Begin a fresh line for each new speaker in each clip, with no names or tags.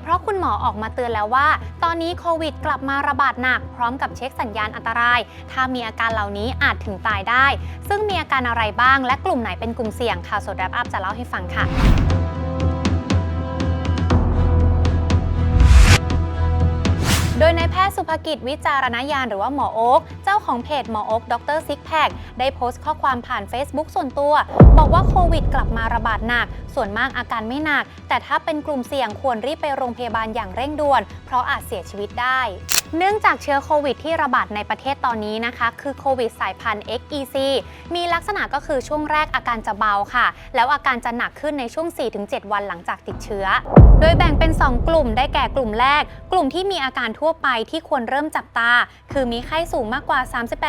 เพราะคุณหมอออกมาเตือนแล้วว่า ตอนนี้โควิดกลับมาระบาดหนัก พร้อมกับเช็คสัญญาณอันตราย ถ้ามีอาการเหล่านี้อาจถึงตายได้ ซึ่งมีอาการอะไรบ้างและกลุ่มไหนเป็นกลุ่มเสี่ยงข่าวสดแรปอัพจะเล่าให้ฟังค่ะ โดยนายแพทย์สุภกิจวิจารณญาณหรือว่าหมอโอ๊กเจ้าของเพจหมอโอ๊กดรซิกแพคได้โพสต์ข้อความผ่าน Facebook ส่วนตัว บอกว่าโควิดกลับมาระบาดหนัก ส่วนมากอาการไม่หนัก แต่ถ้าเป็นกลุ่มเสี่ยงควรรีบไปโรงพยาบาลอย่างเร่งด่วน เพราะอาจเสียชีวิตได้ เนื่องจากเชื้อโควิดที่ระบาดในประเทศตอนนี้นะคะ คือโควิดสายพันธุ์ XEC มีลักษณะก็คือช่วงแรกอาการจะเบาค่ะ แล้วอาการจะหนักขึ้นในช่วง 4-7 วันหลังจากติดเชื้อ โดยแบ่งเป็น 2 กลุ่มได้แก่กลุ่มแรก กลุ่มที่มีอาการทั่วไปที่ควรเริ่มจับตา คือมีไข้สูงมากกว่า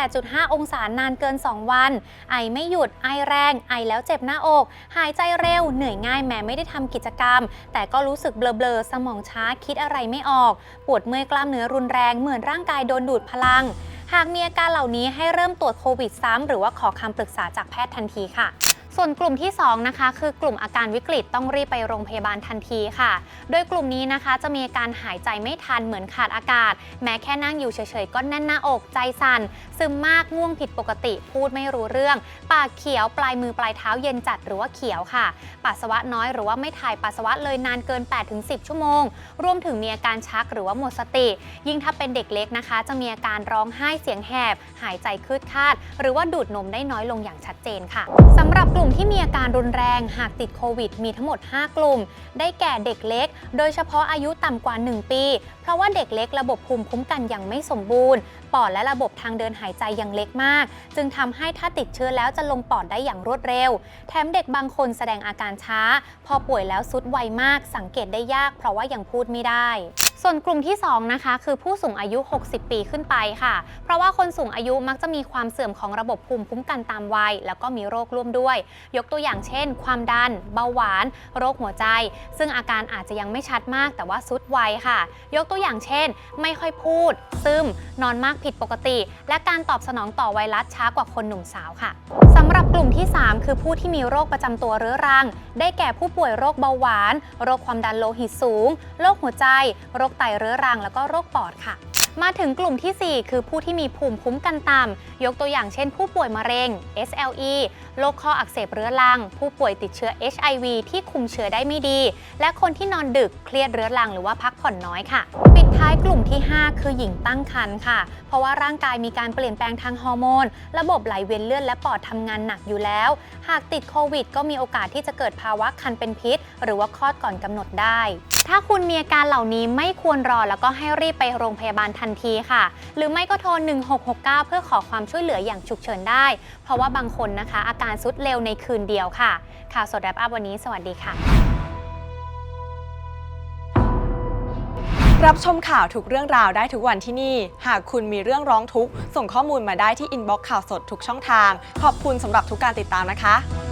38.5 องศานานเกิน 2 วัน ไอไม่หยุด ไอแรง ไอแล้วเจ็บหน้าอก หายใจเร็ว เหนื่อยง่ายแม้ไม่ได้ทำกิจกรรม แต่ก็รู้สึกเบลอๆ สมองช้าคิดอะไรไม่ออก ปวดเมื่อยกล้ามเนื้อรุนแรงเหมือนร่างกายโดนดูดพลัง หากมีอาการเหล่านี้ให้เริ่มตรวจโควิดซ้ำหรือว่าขอคำปรึกษาจากแพทย์ทันทีค่ะ ส่วนกลุ่มที่2นะคะคือกลุ่มอาการวิกฤตต้องรีบไปโรงพยาบาลทันทีค่ะ โดยกลุ่มนี้นะคะจะมีการหายใจไม่ทันเหมือนขาดอากาศ แม้แค่นั่งอยู่เฉยๆก็แน่นหน้าอกใจสั่นซึมมากง่วงผิดปกติ พูดไม่รู้เรื่อง ปากเขียวปลายมือปลายเท้าเย็นจัดหรือว่าเขียวค่ะ ปัสสาวะน้อยหรือว่าไม่ถ่ายปัสสาวะเลยนานเกิน 8-10 ชั่วโมง รวมถึงมีอาการชักหรือว่าหมดสติ ยิ่งถ้าเป็นเด็กเล็กนะคะ จะมีอาการร้องไห้เสียงแหบ หายใจคืดคาด หรือว่าดูดนมได้น้อยลงอย่างชัดเจนค่ะสำหรับกลุ่มที่มีอาการรุนแรงหากติดโควิด มีทั้งหมด 5 กลุ่ม ได้แก่เด็กเล็ก โดยเฉพาะอายุต่ำกว่า 1 ปี เพราะว่าเด็กเล็กระบบภูมิคุ้มกันยังไม่สมบูรณ์ ปอดและระบบทางเดินหายใจยังเล็กมาก จึงทำให้ถ้าติดเชื้อแล้วจะลงปอดได้อย่างรวดเร็ว แถมเด็กบางคนแสดงอาการช้า พอป่วยแล้วสุดไวมาก สังเกตได้ยาก เพราะว่ายังพูดไม่ได้ ส่วนกลุ่มที่ 2 นะคะ คือผู้สูงอายุ 60 ปีขึ้นไปค่ะ เพราะว่าคนสูงอายุมักจะมีความเสื่อมของระบบภูมิคุ้มกันตามวัย แล้วก็มีโรคร่วมด้วย ยกตัวอย่างเช่น ความดัน เบาหวาน โรคหัวใจ ซึ่งอาการอาจจะยังไม่ชัดมาก แต่ว่าสุดไวค่ะ ยกตัวอย่างเช่น ไม่ค่อยพูด ซึม นอนมากผิดปกติ และการตอบสนองต่อไวรัสช้ากว่าคนหนุ่มสาวค่ะ สำหรับกลุ่มที่ 3 คือผู้ที่มีโรคประจำตัวเรื้อรัง ได้แก่ผู้ป่วยโรคเบาหวาน โรคความดันโลหิตสูง โรคหัวใจ โรคไตเรื้อรัง แล้วก็โรคปอดค่ะ มาถึงกลุ่มทีสี่ 4 คือผู้ที่มีภูมิคุ้มกันต่ำ ยกตัวอย่างเช่นผู้ป่วยมะเร็ง SLE โรคข้ออักเสบเรื้อรัง ผู้ป่วยติดเชื้อ HIV ที่คุมเชื้อได้ไม่ดี และคนที่นอนดึกเครียดเรื้อรังหรือว่าพักผ่อนน้อยค่ะ ปิดท้ายกลุ่มที่ 5 คือหญิงตั้งครรภ์ค่ะ เพราะว่าร่างกายมีการเปลี่ยนแปลงทางฮอร์โมน ระบบไหลเวียนเลือดและปอดทำงานหนักอยู่แล้ว หากติดโควิด ก็มีโอกาสที่จะเกิดภาวะคันเป็นพิษ หรือว่าคลอดก่อนกำหนดได้ ถ้าคุณมีอาการเหล่านี้ไม่ควรรอแล้วก็ให้รีบไปโรงพยาบาลทันทีค่ะ หรือไม่ก็โทร 1669 เพื่อขอความช่วยเหลืออย่างฉุกเฉินได้ เพราะว่าบางคนนะคะ อาการสุดเร็วในคืนเดียวค่ะ ข่าวสดแรปอัพวันนี้ สวัสดีค่ะ
รับชมข่าวทุกเรื่องราวได้ทุกวันที่นี่ หากคุณมีเรื่องร้องทุกข์ส่งข้อมูลมาได้ที่อินบ็อกซ์ข่าวสดทุกช่องทาง ขอบคุณสำหรับทุกการติดตามนะคะ